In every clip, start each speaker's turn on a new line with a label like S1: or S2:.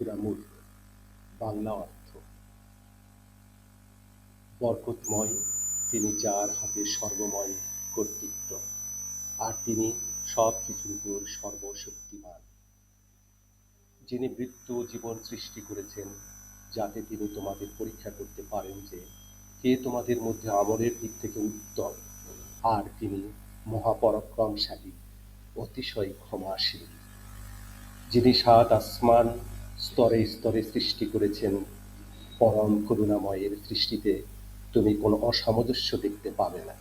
S1: সূরা বাংলা অর্থ। বরকতময়, তিনি যার হাতে সর্বময় কর্তৃত্ব, আর তিনি সব কিছুর উপর সর্বশক্তিমান। যিনি মৃত্যু জীবন সৃষ্টি করেছেন, যাতে তিনি তোমাদের পরীক্ষা করতে পারেন যে, কে তোমাদের মধ্যে আমলের দিক থেকে উত্তম, আর তিনি মহাপরাক্রমশালী, অতিশয় ক্ষমাশীল। যিনি সাত আসমান স্তরে স্তরে সৃষ্টি করেছেন। পরম করুণাময়ের সৃষ্টিতে তুমি কোনো অসামঞ্জস্য দেখতে পাবে না।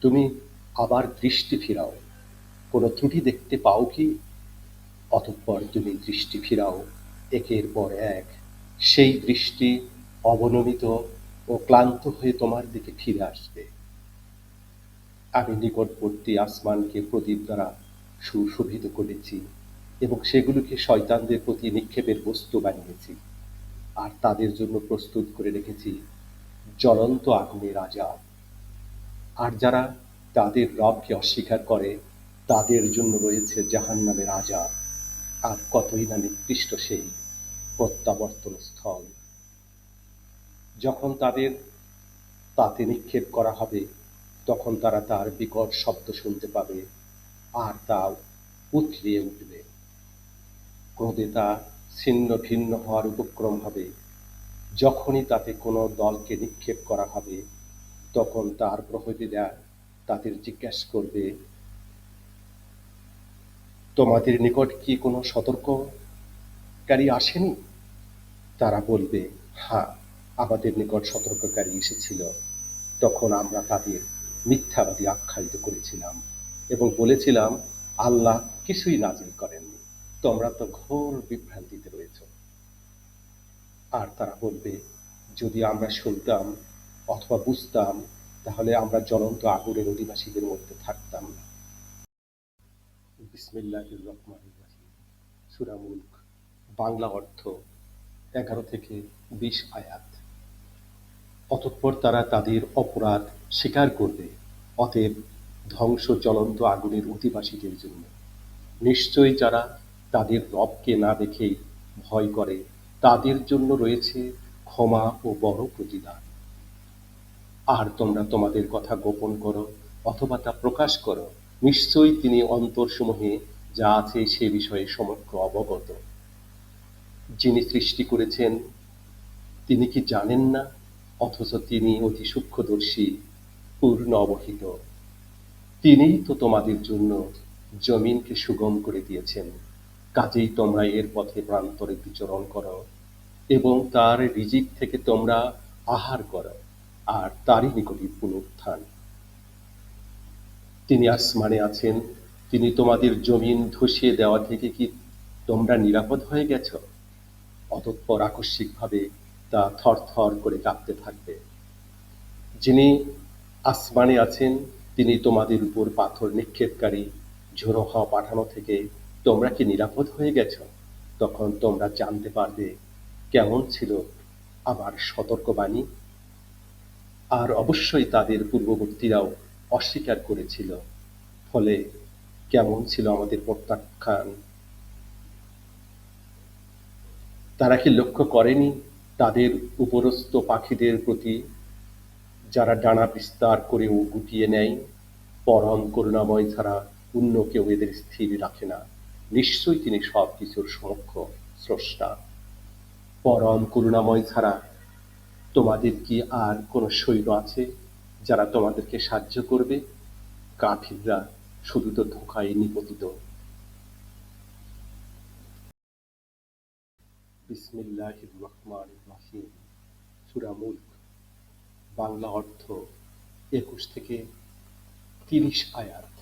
S1: তুমি আবার দৃষ্টি ফিরাও। কোনো ত্রুটি দেখতে পাও কি? অতঃপর তুমি দৃষ্টি ফিরাও। একের পর এক সেই দৃষ্টি অবনমিত ও ক্লান্ত হয়ে তোমার দিকে ফিরে আসবে। আমি নিকটবর্তী আসমানকে প্রদীপ দ্বারা সুশোভিত করেছি। এবং সেগুলোকে শয়তানদের প্রতি নিক্ষেপের বস্তু বানিয়েছি। আর তাদের জন্য প্রস্তুত করে রেখেছি জ্বলন্ত আগুনের আজাব। আর যারা তাদের রবকে অস্বীকার করে, তাদের জন্য রয়েছে জাহান্নামের আজাব। আর কতই না নিকৃষ্ট সেই প্রত্যাবর্তন স্থল। যখন তাদের তাতে নিক্ষেপ করা হবে, তখন তারা তার বিকট শব্দ শুনতে পাবে আর তা উথলিয়ে উঠবে। ক্রোধে তা ছিন্ন ভিন্ন হওয়ার উপক্রম হবে। যখনই তাতে কোনো দলকে নিক্ষেপ করা হবে, তখন তার প্রহরীরা তাদের জিজ্ঞাসা করবে, তোমাদের নিকট কি কোনো সতর্ককারী আসেনি? তারা বলবে হ্যাঁ আমাদের নিকট সতর্ককারী এসেছিল। তখন আমরা তাদের মিথ্যাবাদী আখ্যায়িত করেছিলাম এবং বলেছিলাম, আল্লাহ কিছুই নাজিল করেননি। তোমরা তো ঘোর বিভ্রান্তিতে রয়েছ। আর তারা বলবে, যদি আমরা শুনতাম অথবা বুঝতাম, তাহলে আমরা জ্বলন্ত আগুনের অধিবাসীদের মধ্যে থাকতাম না। বাংলা অর্থ, এগারো থেকে বিশ আয়াত। অতঃপর তারা তাদের অপরাধ স্বীকার করবে, অতএব ধ্বংস জ্বলন্ত আগুনের অধিবাসীদের জন্য। নিশ্চয়ই যারা তাদের রবকে না দেখেই ভয় করে। তাদের জন্য রয়েছে ক্ষমা ও বড় প্রতিদান। আর তোমরা তোমাদের কথা গোপন করো অথবা তা প্রকাশ করো। নিশ্চয়ই তিনি অন্তরসমূহে যা আছে সে বিষয়ে সমগ্র অবগত। যিনি সৃষ্টি করেছেন, তিনি কি জানেন না? অথচ তিনি অতি সূক্ষ্মদর্শী পূর্ণ অবহিত তিনিই তো তোমাদের জন্য জমিনকে সুগম করে দিয়েছেন। কাজেই তোমরা এর পথে প্রান্তরে বিচরণ করো এবং তার রিজিক থেকে তোমরা আহার করো আর তারই নিকটই পুনরুত্থান। তিনি আসমানে আছেন, তিনি তোমাদের জমিন ধসিয়ে দেওয়া থেকে কি তোমরা নিরাপদ হয়ে গেছ? অতঃপর আকস্মিকভাবে তা থরথর করে কাঁপতে থাকবে। যিনি আসমানে আছেন, তিনি তোমাদের উপর পাথর নিক্ষেপকারী, ঝোড়ো হওয়া পাঠানো থেকে তোমরা কি নিরাপদ হয়ে গেছ? তখন তোমরা জানতে পারবে কেমন ছিল আমার সতর্কবাণী। আর অবশ্যই তাদের পূর্ববর্তীরাও অস্বীকার করেছিল। ফলে কেমন ছিল আমাদের প্রত্যাখ্যান? তারা কি লক্ষ্য করেনি তাদের উপরস্থ পাখিদের প্রতি? যারা ডানা বিস্তার করেও গুটিয়ে নেয়, পরম করুণাময় ছাড়া অন্য কেউ এদের স্থির রাখে না। নিশ্চয়ই তিনি সব কিছুর সমক্ষ, স্রষ্টা। পরম করুণাময় ছাড়া তোমাদের কি আর কোনো সৈন্য আছে যারা তোমাদেরকে সাহায্য করবে? কাফিররা শুধু তো ধোকায় নিপতিত। বাংলা অর্থ একুশ থেকে তিরিশ আয়াত।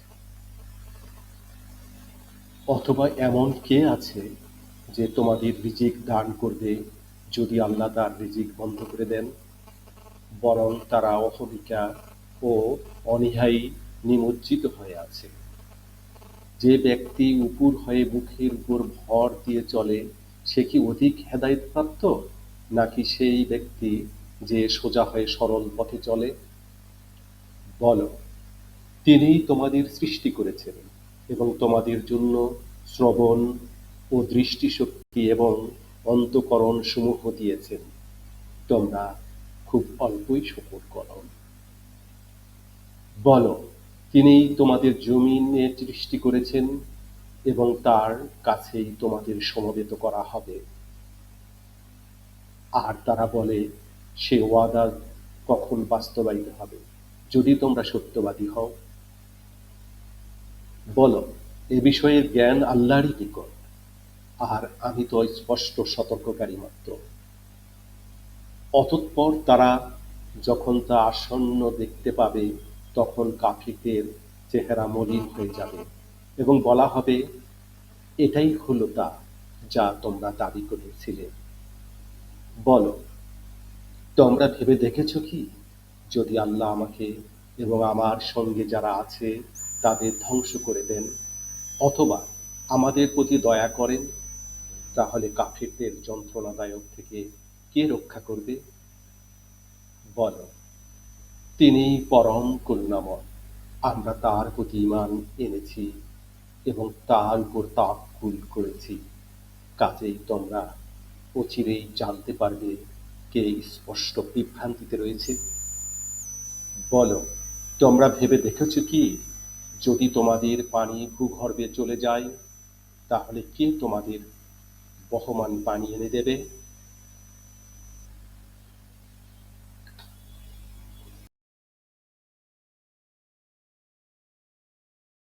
S1: অথবা এমন কে আছে যে তোমাদের রিজিক দান করবে যদি আল্লাহ তার রিজিক বন্ধ করে দেন? বরং তারা অহমিকা ও অনীহাই নিমজ্জিত হয়ে আছে। যে ব্যক্তি উপর হয়ে মুখের উপর ভর দিয়ে চলে, সে কি অধিক হেদায়েতপ্রাপ্ত? নাকি সেই ব্যক্তি যে সোজা হয়ে সরল পথে চলে? বলো, তিনিই তোমাদের সৃষ্টি করেছেন। এবং তোমাদের জন্য শ্রবণ ও দৃষ্টিশক্তি এবং অন্তকরণ সমূহ দিয়েছেন। তোমরা খুব অল্পই শকর করো। বলো, তিনি তোমাদের জমিনে সৃষ্টি করেছেন এবং তার কাছেই তোমাদের সমবেত করা হবে। আর তারা বলে, সে ওয়াদা কখন বাস্তবায়িত হবে? যদি তোমরা সত্যবাদী হও। বলো, এ বিষয়ের জ্ঞান আল্লাহরই নিকট আর আমি তো স্পষ্ট সতর্ককারী মাত্র। অতঃপর তারা যখন তা আসন্ন দেখতে পাবে, তখন কাফিরদের চেহারা মলিন হয়ে যাবে এবং বলা হবে, এটাই হলো তা যা তোমরা দাবি করেছিলে। বলো, তোমরা ভেবে দেখেছ কি? যদি আল্লাহ আমাকে এবং আমার সঙ্গে যারা আছে তাদের ধ্বংস করে দেন। অথবা আমাদের প্রতি দয়া করেন, তাহলে কাফিরদের যন্ত্রণাদায়ক থেকে কে রক্ষা করবে? বলো। তিনি পরম করুণাময়। আমরা তার প্রতি ইমান এনেছি এবং তার উপর তাপ তাকুল করেছি। কাজেই তোমরা অচিরেই জানতে পারবে কে স্পষ্ট বিভ্রান্তিতে রয়েছে। বলো, তোমরা ভেবে দেখেছ কি? যদি তোমাদের পানি ভূগর্ভে চলে যায় তাহলে কে তোমাদের বহমান পানি এনে দেবে?